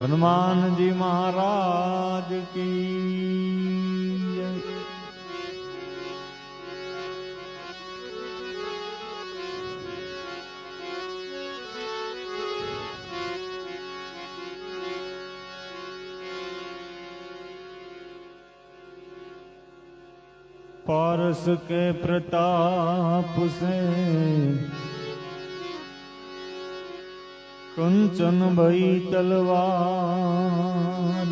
હનુમાનજી મહારાજ કી પારસ કે પ્રતાપ સે કંચન ભઈ તલવાર.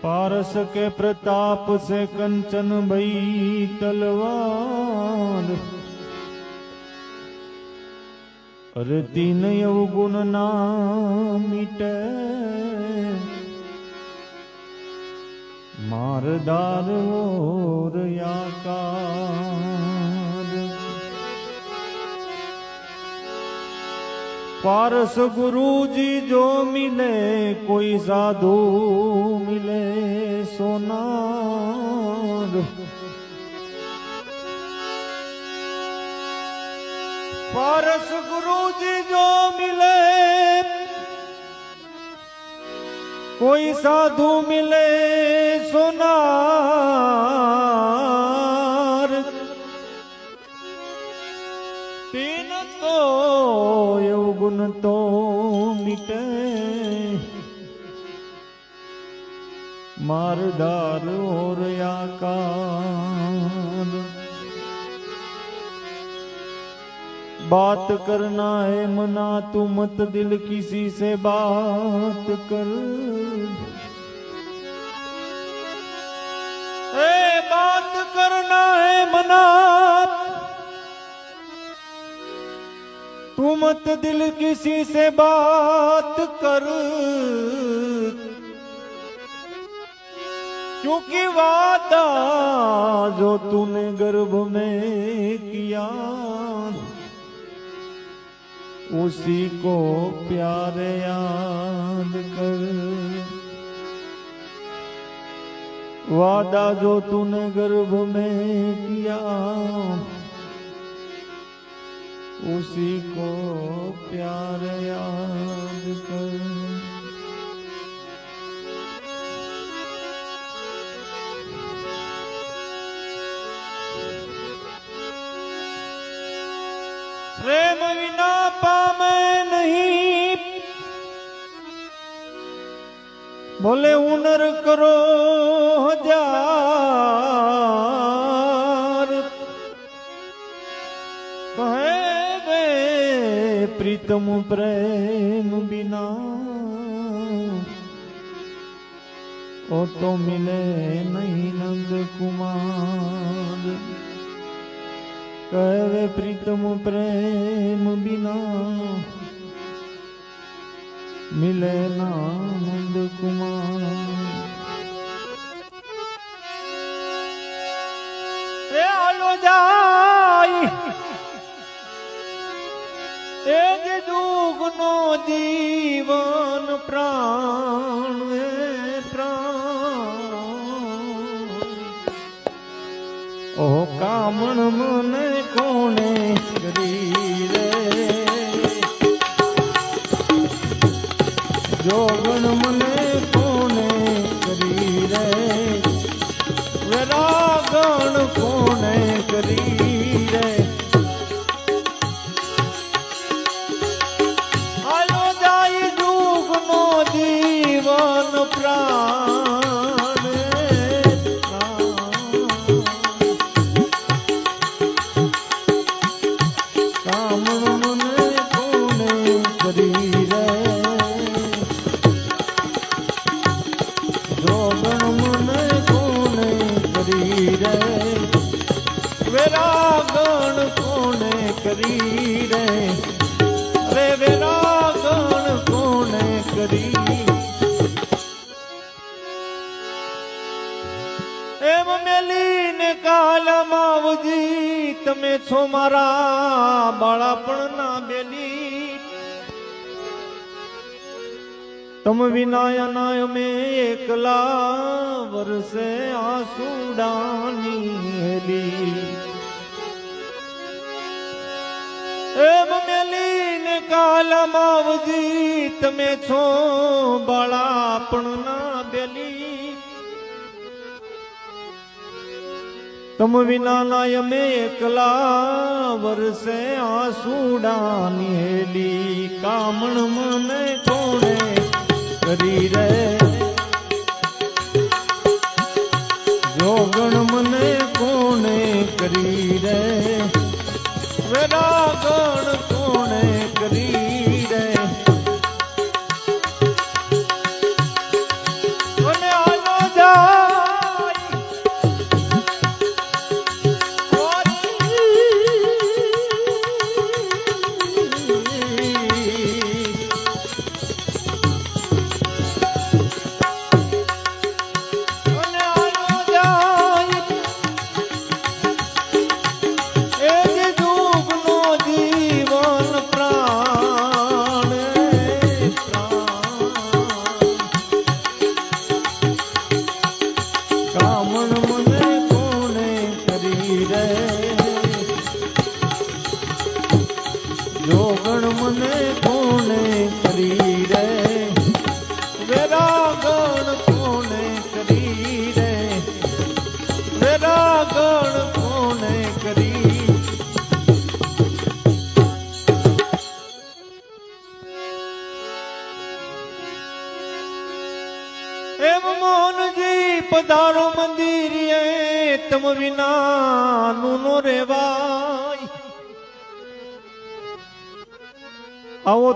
પારસ કે પ્રતાપ સે કંચન ભઈ તલવાર. અરે દીન અવગુણ ના મીટે. મારદાર ઓર યાકા પારસ ગુરુજી જો મિલે, કોઈ સાધુ મિલે સોનાર. પારસ ગુરુજી જો મિલે, કોઈ સાધુ મિલે સોનાર. तो मिटे। मारदार और याकार बात करना है मना, तू मत दिल किसी से बात कर। ए, बात करना है मना तू मत दिल किसी से बात कर। क्योंकि वादा जो तूने गर्भ में किया, उसी को प्यार याद कर। वादा जो तूने गर्भ में किया उसी को प्यार याद कर प्रेम विना पामे नहीं बोले हुनर करो हजार તમ પ્રેમ બિના ઓ તો મિલે નહીં નંદ કુમાર. કહે પ્રીતમ પ્રેમ બિના મિલે ના નંદ કુમાર. એ આલો જા. એ જ દુઃખનો જીવન પ્રાણ પ્રાણ. ઓ કામણ મને કોણે કરી રે? જોગણ મને કોણે કરી રે? વેરાગણ કોણે કરી રે? કરી એમ મેલીને કાલમાં આવજી તમે છો મારા બાળાપણના બેલી. તમ વિનાયના અમે એકલા વર્ષે આસુડાની હેલી. એમ મેલીને કાલમાં આવજી તમે છો બાળા, પણ ના બેલી. તમ વિના ના અમે એકલા વરસે આસુડાની હેલી, કામણ મને કોણે કરી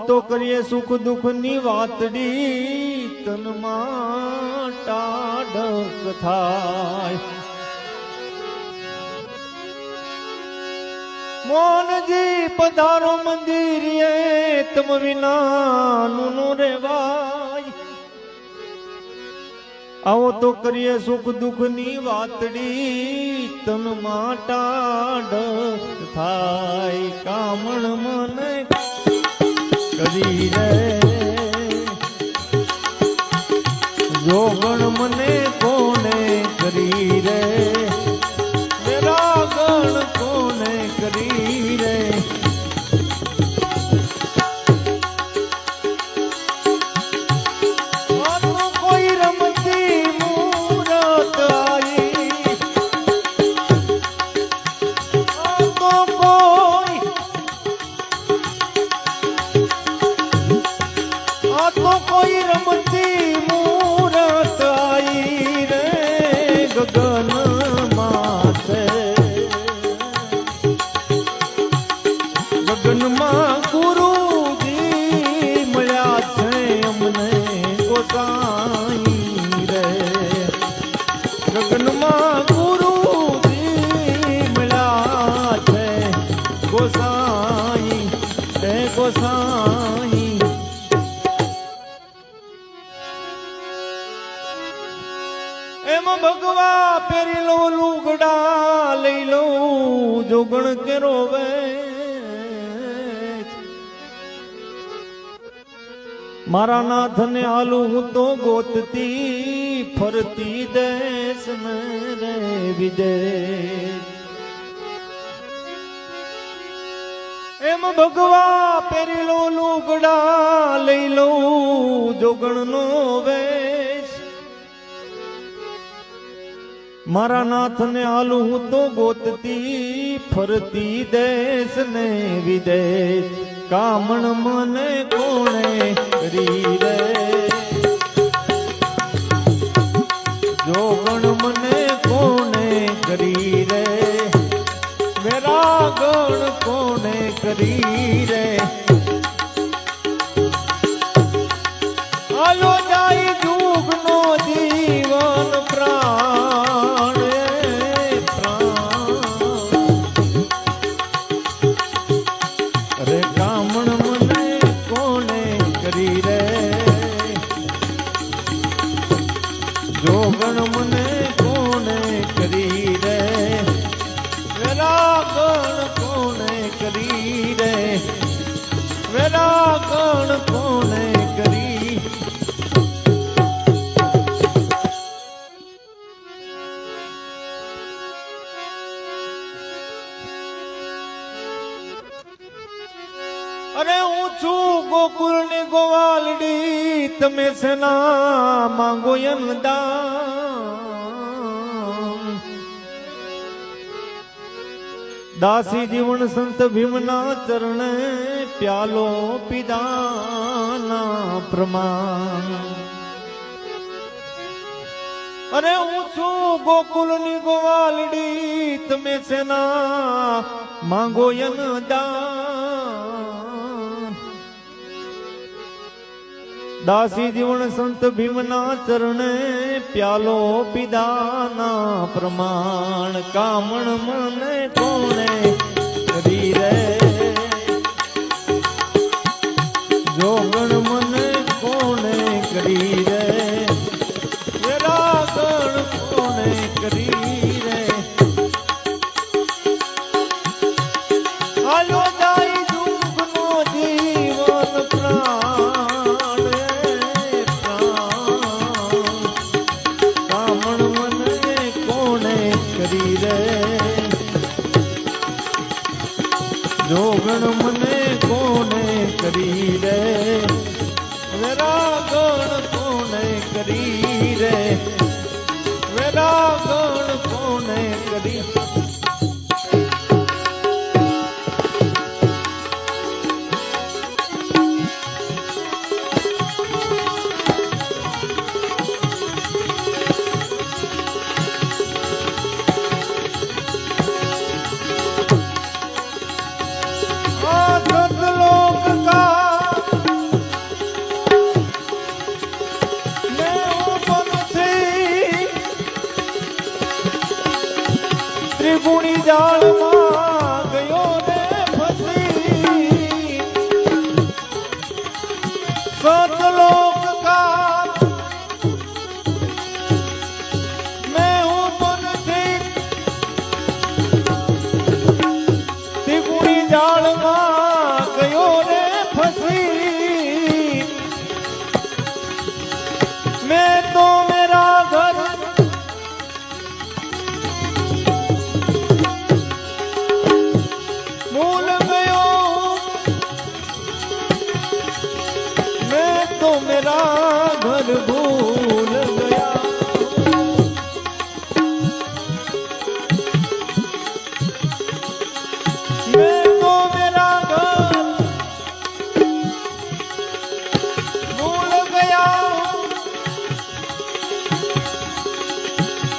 તો કરીએ સુખ દુઃખની વાતડી, તનમાં ટાઢક થાય. મોનજી, પધારો મંદિરે તમ વિના નો રેવાય આવો તો કરીએ સુખ દુઃખની વાતડી તન માટા થાય. કામણ મને કરી રે. જોગણ મને એમ ભગવા પેરી લો લુગડા લઈ લો જોગણ કેરો વે મારા નાથને હાલું હું તો ગોતતી, ફરતી દેશ રે વિદેશ. એમ ભગવા પેરી લો લુગડા લઈ લો જોગણ નો વેશ મારા નાથને આલુ હું તો ગોતતી, ફરતી દેશ ને વિદેશ. કામણ મને કોણે કરી રે? તમે સેના માંગો એમ દાસી જીવન સંત ભીમના ચરણે પ્યાલો પીદાના પ્રમાણ. અરે હું છું ગોકુલની ગોવાલડી તમે સેના માંગો દાન. દાસી જીવન સંત ભીમના ચરણે પ્યાલો પીદાના પ્રમાણ કામણ મને કોણે કરી રે?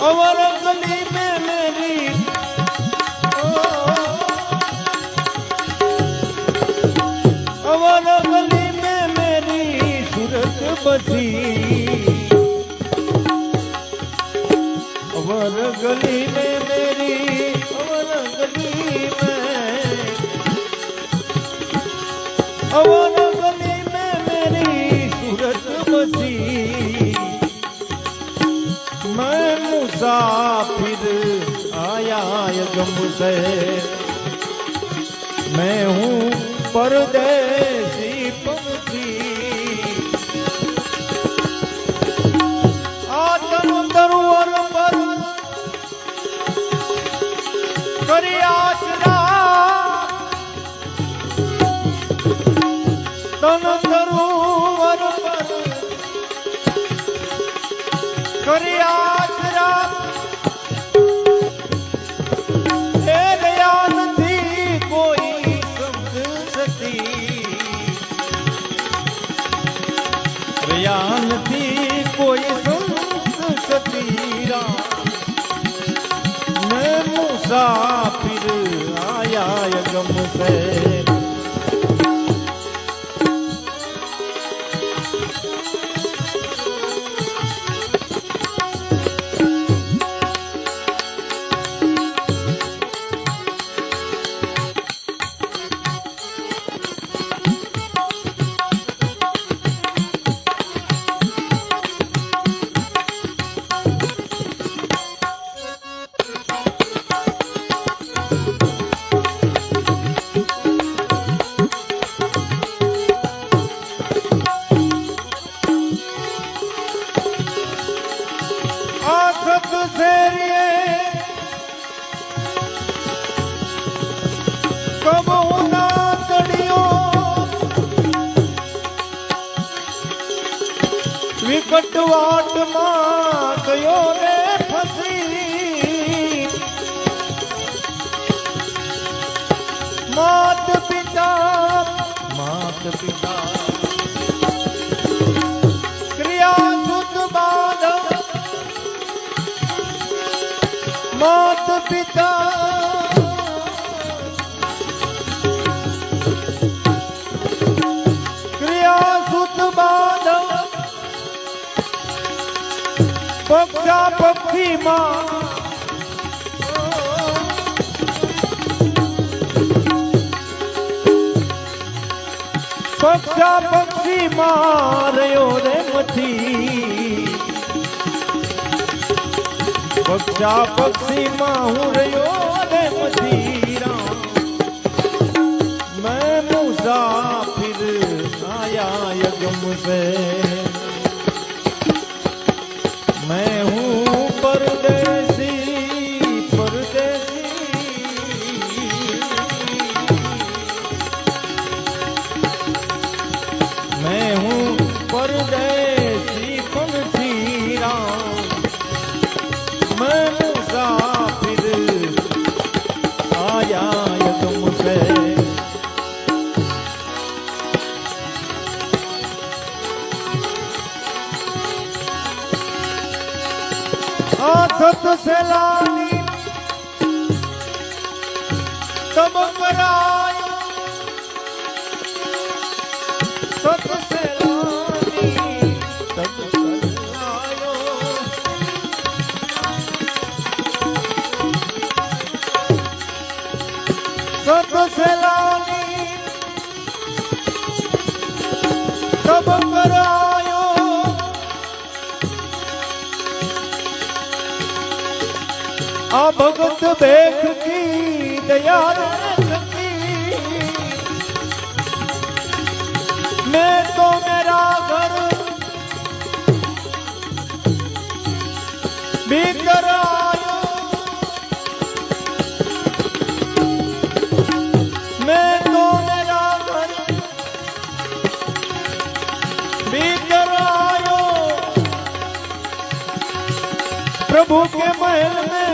और गली में मेरी ओ, और गली में मेरी सूरत बसी और गली में मेरी और गली में और गली में मेरी सूरत बसी મુસાફિર આયા ગમશે મેં હું પરદેશ મુસાફિર આયા ગમશે પિતા માત પિતા ક્રિયા સુત બાધ માત પિતા ક્રિયા સુત બાધ પક્ષા પક્ષીમાં પક્ષા પક્ષી માર્યો રે મથી. પક્ષા પક્ષી માં હું રહ્યો રે મથી મેં મુસાફિર આયા યગમ સે. સત સેલાની. તમ કરાય સત आ भगत देख की दया रखती मैं तो मेरा घर भीतर आयो मैं तो मेरा घर भीतर आयो प्रभु के महल में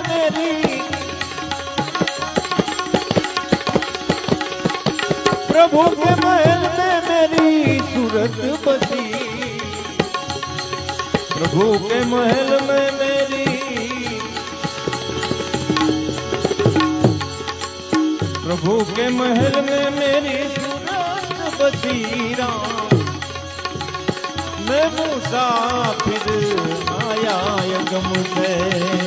प्रभु के महल में मेरी सूरत बसी प्रभु के महल में मेरी प्रभु के महल में मेरी सूरत बसी राम मैं मुसाफिर आया यगम से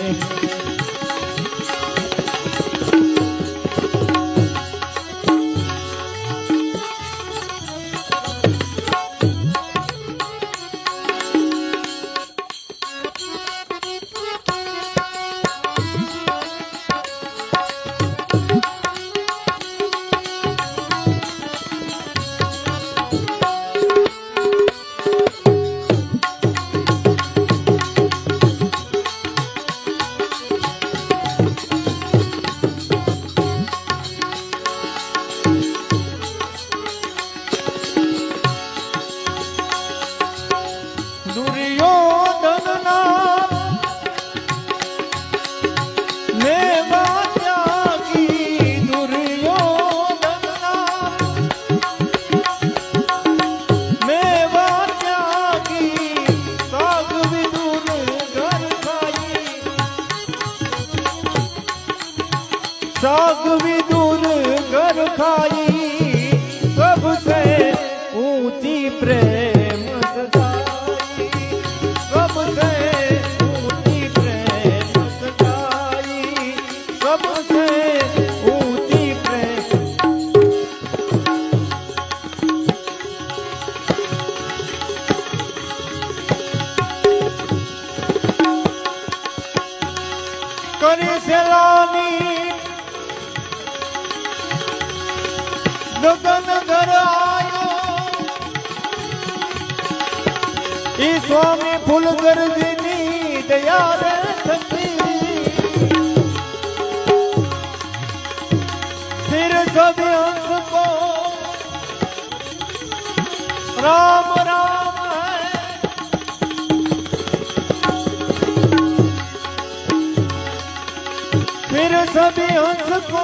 કરી સેલાની. ગગન ધરાયો. ઈ સ્વામી ફૂલ ગરજીની દયા રે થતી સિર રામ सभी हंस को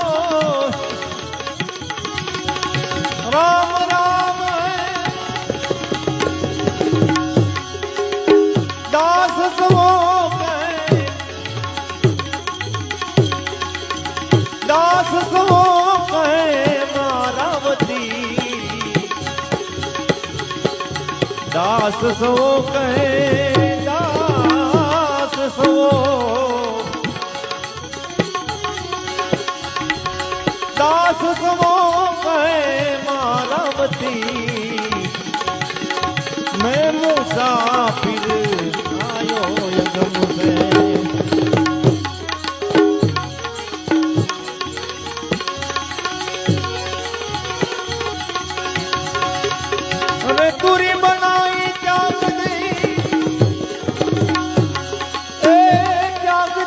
राम राम दास सो दास सो कहे नारावती दास सो कहे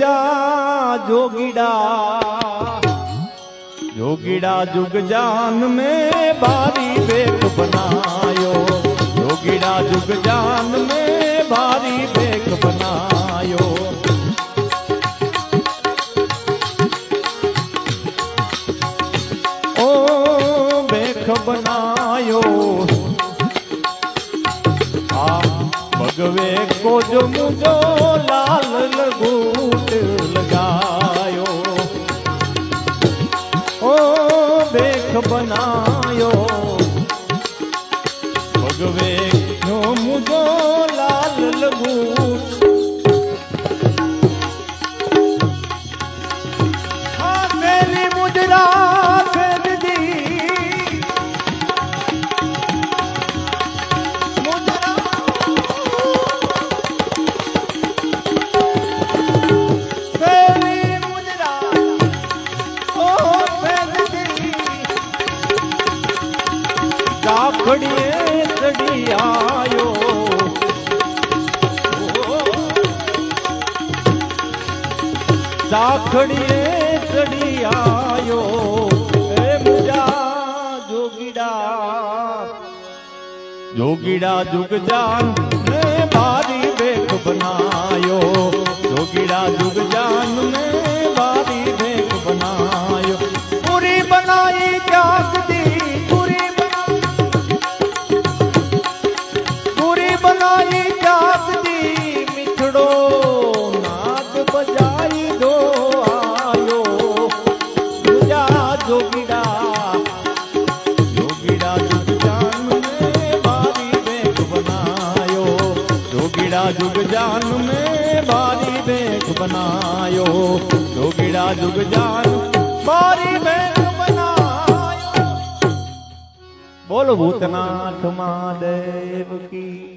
જા જોગીડા જોગીડા જુગ જાન મેં ભારી બેક બનાયો, જોગીડા જુગ જાન મેં ભારી બેક બનાયો. ઓ બેખ બના ભગવે કોજ મુજો લાલ લગૂટ લગાયો ઓ બેખ બનાયો ભગવે મુજો લાલ લગૂટ बेक બનાયો? જોગીડા જુગજાન મારી બેન બનાયો? બોલ ભૂતનાથ મહાદેવ કી